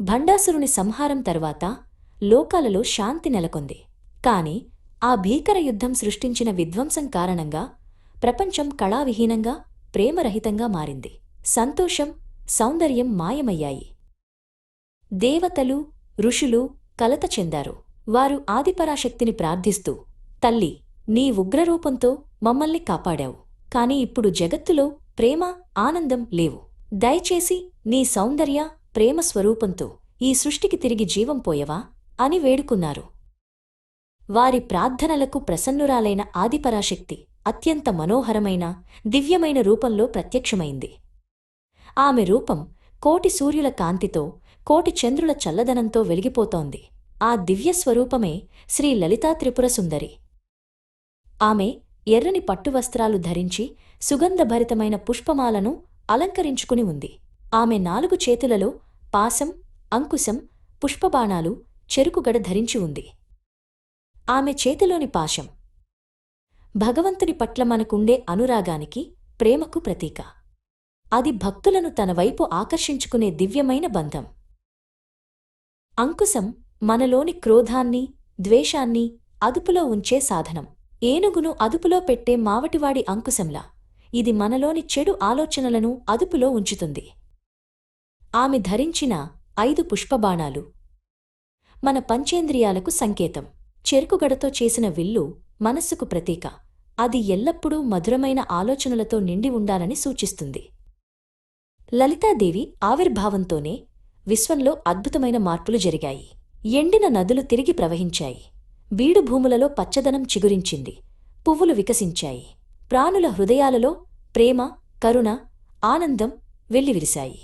భండాసురుని సంహారం తర్వాత లోకాలలో శాంతి నెలకొంది. కాని ఆ భీకర యుద్ధం సృష్టించిన విధ్వంసం కారణంగా ప్రపంచం కళావిహీనంగా ప్రేమరహితంగా మారింది. సంతోషం సౌందర్యం మాయమయ్యాయి. దేవతలు ఋషులు కలత చెందారు. వారు ఆదిపరాశక్తిని ప్రార్థిస్తూ తల్లి నీ ఉగ్రరూపంతో మమ్మల్ని కాపాడావు. కాని ఇప్పుడు జగత్తులో ప్రేమ ఆనందం లేవు. దయచేసి నీ సౌందర్య ప్రేమ స్వరూపంతో ఈ సృష్టికి తిరిగి జీవం పోయవా? అని వేడుకున్నారు. వారి ప్రార్థనలకు ప్రసన్నురాలైన ఆదిపరాశక్తి అత్యంత మనోహరమైన దివ్యమైన రూపంలో ప్రత్యక్షమైంది. ఆమె రూపం కోటి సూర్యుల కాంతితో కోటి చంద్రుల చల్లదనంతో వెలిగిపోతోంది. ఆ దివ్య స్వరూపమే శ్రీ లలితా త్రిపుర సుందరి. ఆమె ఎర్రని పట్టువస్త్రాలు ధరించి సుగంధభరితమైన పుష్పమాలను అలంకరించుకుని ఉంది. ఆమె నాలుగు చేతులలో పాసం అంకుశం పుష్పబాణాలు చెరుకుగడ ధరించి ఉంది. ఆమె చేతిలోని పాశం. భగవంతుని పట్ల మనకుండే అనురాగానికి ప్రేమకు ప్రతీక. అది భక్తులను తన వైపు ఆకర్షించుకునే దివ్యమైన బంధం. అంకుశం మనలోని క్రోధాన్ని ద్వేషాన్ని అదుపులో ఉంచే సాధనం. ఏనుగును అదుపులో పెట్టే మావటివాడి అంకుశంలా. ఇది మనలోని చెడు ఆలోచనలను అదుపులో ఉంచుతుంది. ఆమె ధరించిన ఐదు పుష్పబాణాలు. మన పంచేంద్రియాలకు సంకేతం. చెరుకుగడతో చేసిన విల్లు మనస్సుకు ప్రతీక. అది ఎల్లప్పుడూ మధురమైన ఆలోచనలతో నిండి ఉండాలని సూచిస్తుంది. లలితాదేవి ఆవిర్భావంతోనే విశ్వంలో అద్భుతమైన మార్పులు జరిగాయి. ఎండిన నదులు తిరిగి ప్రవహించాయి. బీడు భూములలో పచ్చదనం చిగురించింది. పువ్వులు వికసించాయి. ప్రాణుల హృదయాలలో ప్రేమ కరుణ ఆనందం వెల్లివిరిశాయి.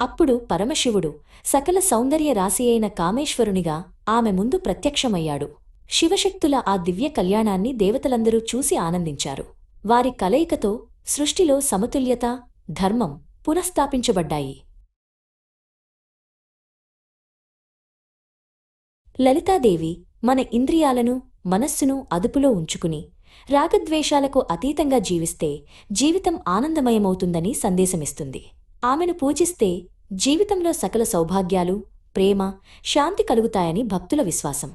అప్పుడు పరమశివుడు సకల సౌందర్య రాశి అయిన కామేశ్వరునిగా ఆమె ముందు ప్రత్యక్షమయ్యాడు. శివశక్తుల ఆ దివ్య కళ్యాణాన్ని దేవతలందరూ చూసి ఆనందించారు. వారి కలయికతో సృష్టిలో సమతుల్యత ధర్మం పునఃస్థాపించబడ్డాయి. లలితాదేవి మన ఇంద్రియాలను మనస్సును అదుపులో ఉంచుకుని రాగద్వేషాలకు అతీతంగా జీవిస్తే జీవితం ఆనందమయమవుతుందని సందేశమిస్తుంది. ఆమెను పూజిస్తే జీవితంలో సకల సౌభాగ్యాలు ప్రేమ శాంతి కలుగుతాయని భక్తుల విశ్వాసం.